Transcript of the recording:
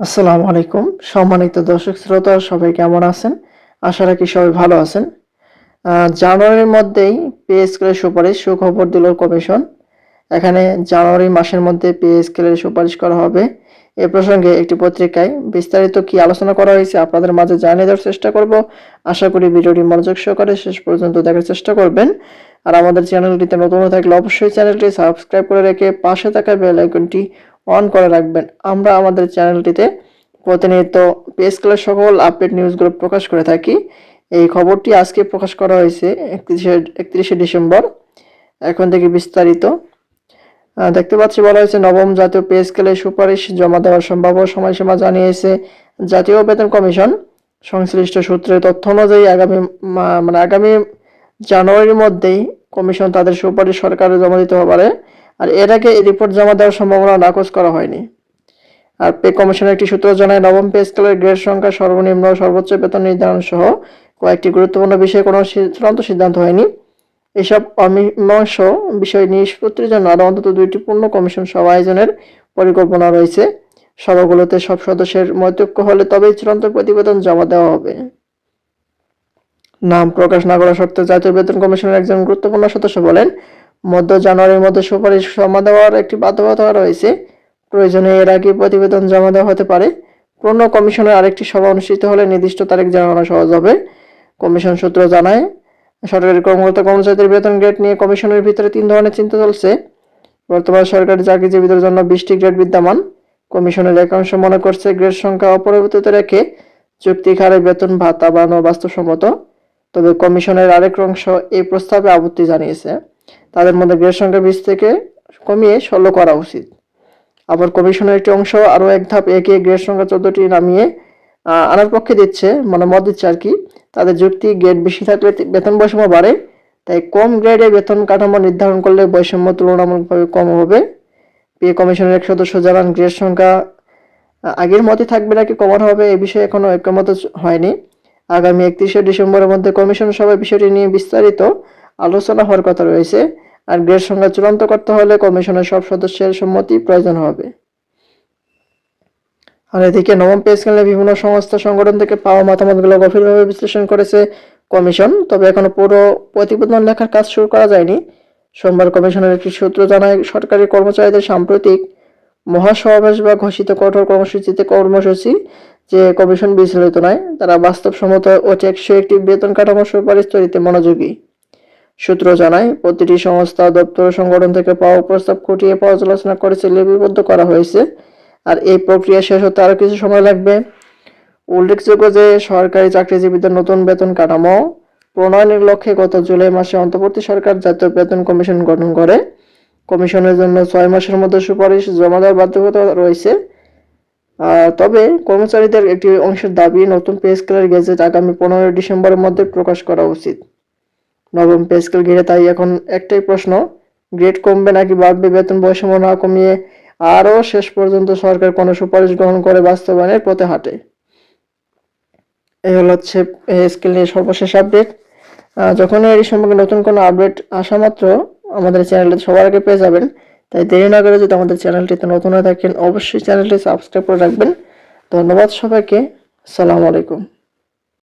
আসসালামু আলাইকুম। সম্মানিত দর্শক শ্রোতা, সবাই কেমন আছেন? আশা রাখি সবাই ভালো আছেন। জানুয়ারির মধ্যেই পে স্কেলের সুপারিশ, সুখবর দিল কমিশন। এখানে জানুয়ারি মাসের মধ্যে পে স্কেলের সুপারিশ করা হবে। এ প্রসঙ্গে একটি পত্রিকায় বিস্তারিত কি আলোচনা করা হয়েছে আপনাদের মাঝে জানিয়ে দেওয়ার চেষ্টা করব। আশা করি ভিডিওটি মনোযোগ সহকারে শেষ পর্যন্ত দেখার চেষ্টা করবেন। আর আমাদের চ্যানেলটিতে নতুন থাকলে অবশ্যই চ্যানেলটি সাবস্ক্রাইব করে রেখে পাশে থাকা বেল আইকনটি অন করে রাখবেন। আমরা আমাদের চ্যানেলটিতে প্রতিনিয়ত পে স্কেলের সকল আপডেট নিউজগুলো প্রকাশ করে থাকি। এই খবরটি আজকে প্রকাশ করা হয়েছে একত্রিশে একত্রিশে ডিসেম্বর। এখন থেকে বিস্তারিত। দেখতে পাচ্ছি বলা হয়েছে, নবম জাতীয় পে স্কেলের সুপারিশ জমা দেওয়ার সম্ভাব্য সময়সীমা জানিয়েছে জাতীয় বেতন কমিশন। সংশ্লিষ্ট সূত্রের তথ্য অনুযায়ী আগামী মানে আগামী জানুয়ারির মধ্যেই কমিশন তাদের সুপারিশ সরকারে জমা দিতে পারে, আর এর আগে এই রিপোর্ট জমা দেওয়ার সম্ভাবনা নাকচ করা হয়নি। আর পে কমিশনের একটি সূত্র জানায়, নবম পে স্কেলের গ্রেড সংখ্যা সর্বনিম্ন, সর্বোচ্চ বেতন নির্ধারণ সহ কয়েকটি গুরুত্বপূর্ণ বিষয়ে কোনো চূড়ান্ত সিদ্ধান্ত হয়নি। এসব অমীমাংস বিষয় নিষ্পত্তির জন্য আরও অন্তত দুইটি পূর্ণ কমিশন সভা আয়োজনের পরিকল্পনা রয়েছে। সভাগুলোতে সব সদস্যের মতৈক্য হলে তবেই চূড়ান্ত প্রতিবেদন জমা দেওয়া হবে। নাম প্রকাশ না করা সত্ত্বেও জাতীয় বেতন কমিশনের একজন গুরুত্বপূর্ণ সদস্য বলেন, মধ্য জানুয়ারির মধ্যে সুপারিশ জমা দেওয়ার একটি বাধ্যবাধকতা রয়েছে। প্রয়োজনে এর আগে প্রতিবেদন জমা দেওয়া হতে পারে। পূর্ণ কমিশনের আরেকটি সভা অনুষ্ঠিত হলে নির্দিষ্ট তারিখ জানানো সহজ হবে। কমিশন সূত্র জানায়, সরকারি কর্মকর্তা কর্মচারীদের বেতন গ্রেড নিয়ে কমিশনের ভিতরে তিন ধরনের চিন্তা চলছে। বর্তমান সরকারি চাকরিজীবীদের জন্য বিশটি গ্রেড বিদ্যমান। কমিশনের একাংশ মনে করছে, গ্রেড সংখ্যা অপরিবর্তিত রেখে চুক্তির হারে বেতন ভাতা বাড়ানো বাস্তবসম্মত। তবে কমিশনের আরেক অংশ এই প্রস্তাবে আপত্তি জানিয়েছে। তাদের মধ্যে গ্রেড সংখ্যা বিশ থেকে কমিয়ে ষোলো করা উচিত। আবার কমিশনের একটি অংশ আরও এক ধাপ এগিয়ে গ্রেড সংখ্যা চোদ্দটি নামিয়ে আনার পক্ষে দিচ্ছে। মানে মত দিচ্ছে আর কি। তাদের যুক্তি গ্রেড বেশি থাকলে বেতন বৈষম্য বাড়ে, তাই কম গ্রেডে বেতন কাঠামো নির্ধারণ করলে বৈষম্য তুলনামূলকভাবে কম হবে। পে কমিশনের এক সদস্য জানান গ্রেড সংখ্যা আগের মতে থাকবে নাকি কমানো হবে এ বিষয়ে এখনও ঐক্যমত হয়নি। আগামী একত্রিশে ডিসেম্বরের মধ্যে কমিশন সভায় বিষয়টি নিয়ে বিস্তারিত আলোচনা হওয়ার কথা রয়েছে, আর গ্রেড সংখ্যা চূড়ান্ত করতে হলে কমিশনের সব সদস্যের সম্মতি প্রয়োজন হবে। আর এদিকে নবম পে স্কেলে বিভিন্ন সংস্থা সংগঠন থেকে পাওয়া মতামতগুলো গভীরভাবে বিশ্লেষণ করেছে কমিশন, তবে এখনও পুরো প্রতিবেদন লেখার কাজ শুরু করা যায়নি। সোমবার কমিশনের একটি সূত্র জানায়, সরকারি কর্মচারীদের সাম্প্রতিক মহাসমাবেশ বা ঘোষিত কঠোর কর্মসূচিতে কর্মসূচি যে কমিশন বিচলিত নয়, তারা বাস্তবসম্মত ও টেকসই একটি বেতন কাঠামো সুপারিশ তৈরিতে মনোযোগী। সূত্র জানায়, প্রতিটি সংস্থা, দপ্তর সংগঠন থেকে পাওয়া প্রস্তাব খুঁটিয়ে পর্যালোচনা করেছে লিপিবদ্ধ করা হয়েছে। আর এই প্রক্রিয়া শেষ হতে আরও কিছু সময় লাগবে। উল্লেখযোগ্য যে, সরকারি চাকরিজীবীদের নতুন বেতন কাঠামো প্রণয়নের লক্ষ্যে গত জুলাই মাসে অন্তর্বর্তী সরকার জাতীয় বেতন কমিশন গঠন করে। কমিশনের জন্য ছয় মাসের মধ্যে সুপারিশ জমা দেওয়ার বাধ্যবাধকতা রয়েছে। তবে কর্মচারীদের একটি অংশের দাবি, নতুন পে স্কেলের গেজেট আগামী পনেরোই ডিসেম্বরের মধ্যে প্রকাশ করা উচিত। নবম পে স্কেল ঘিরে তাই এখন একটাই প্রশ্ন, গ্রেড কমবে নাকি বাড়বে, বেতন বৈষম্য না কমিয়ে আরও শেষ পর্যন্ত সরকার কোনো সুপারিশ গ্রহণ করে বাস্তবায়নের পথে হাঁটে। এই হলো হচ্ছে স্কেল নিয়ে সর্বশেষ আপডেট। যখন এই সম্পর্কে নতুন কোনো আপডেট আসা মাত্র আমাদের চ্যানেলটি সবার আগে পেয়ে যাবেন। তাই দেরি না করে যদি আমাদের চ্যানেলটিতে নতুন হয়ে থাকেন, অবশ্যই চ্যানেলটি সাবস্ক্রাইব করে রাখবেন। ধন্যবাদ সবাইকে। সালাম আলাইকুম।